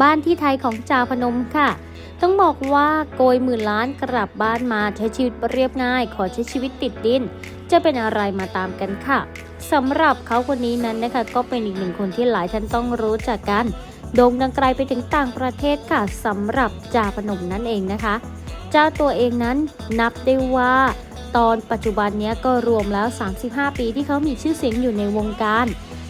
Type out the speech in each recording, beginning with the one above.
บ้านที่ไทยของจาพนมค่ะ ต้องบอกว่าโกยหมื่นล้านกลับบ้านมาใช้ชีวิตเรียบง่าย ขอใช้ชีวิตติดดิน จะเป็นอะไรมาตามกันค่ะสำหรับเขาคนนี้นั้นนะคะ ก็เป็นอีกหนึ่งคนที่หลายท่านต้องรู้จักกันโด่งดังไกลไปถึงต่างประเทศค่ะสำหรับจาพนมนั่นเองนะคะ เจ้าตัวเองนั้นนับได้ว่า ตอนปัจจุบันนี้ก็รวมแล้ว 35 ปีที่เขามีชื่อเสียงอยู่ในวงการ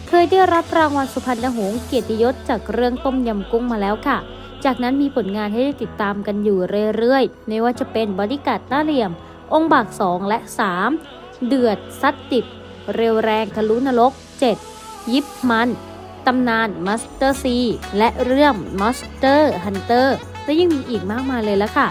เคยได้รับรางวัลสุพรรณหงส์เกียรติยศจากเรื่องต้มยำกุ้งมาแล้วค่ะ จากนั้นมีผลงานให้ได้ติดตามกันอยู่เรื่อยๆ ไม่ว่าจะเป็นบอดี้การหน้าเหลี่ยม องค์บาก2และ 3 เดือดซัดติด เร็วแรงทะลุนรก 7 ยิบมันตำนานมัสเตอร์ซีและเรื่องมัสเตอร์ฮันเตอร์และยังมีอีกมากมายเลยละค่ะ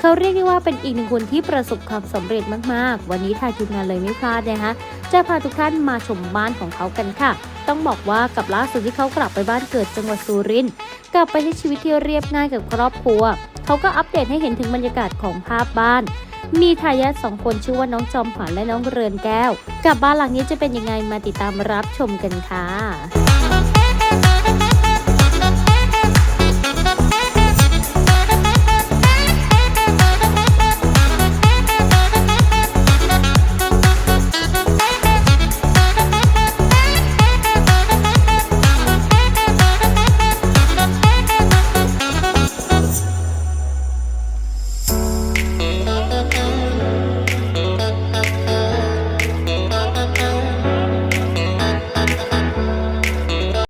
เขาเรียกได้ว่าเป็นอีกหนึ่งคนที่ประสบความสำเร็จมากๆ วันนี้ทางทีมงานเลยไม่พลาดนะคะจะพาทุกท่านมาชมบ้านของเขากันค่ะ ต้องบอกว่ากับล่าสุดที่เขากลับไปบ้านเกิดจังหวัดสุรินทร์กลับไปใช้ชีวิตที่เรียบง่ายกับครอบครัว เขาก็อัปเดตให้เห็นถึงบรรยากาศของภาพบ้าน มีทายาทสองคนชื่อว่าน้องจอมขวัญและน้องเรือนแก้ว กับบ้านหลังนี้จะเป็นยังไงมาติดตามรับชมกันค่ะ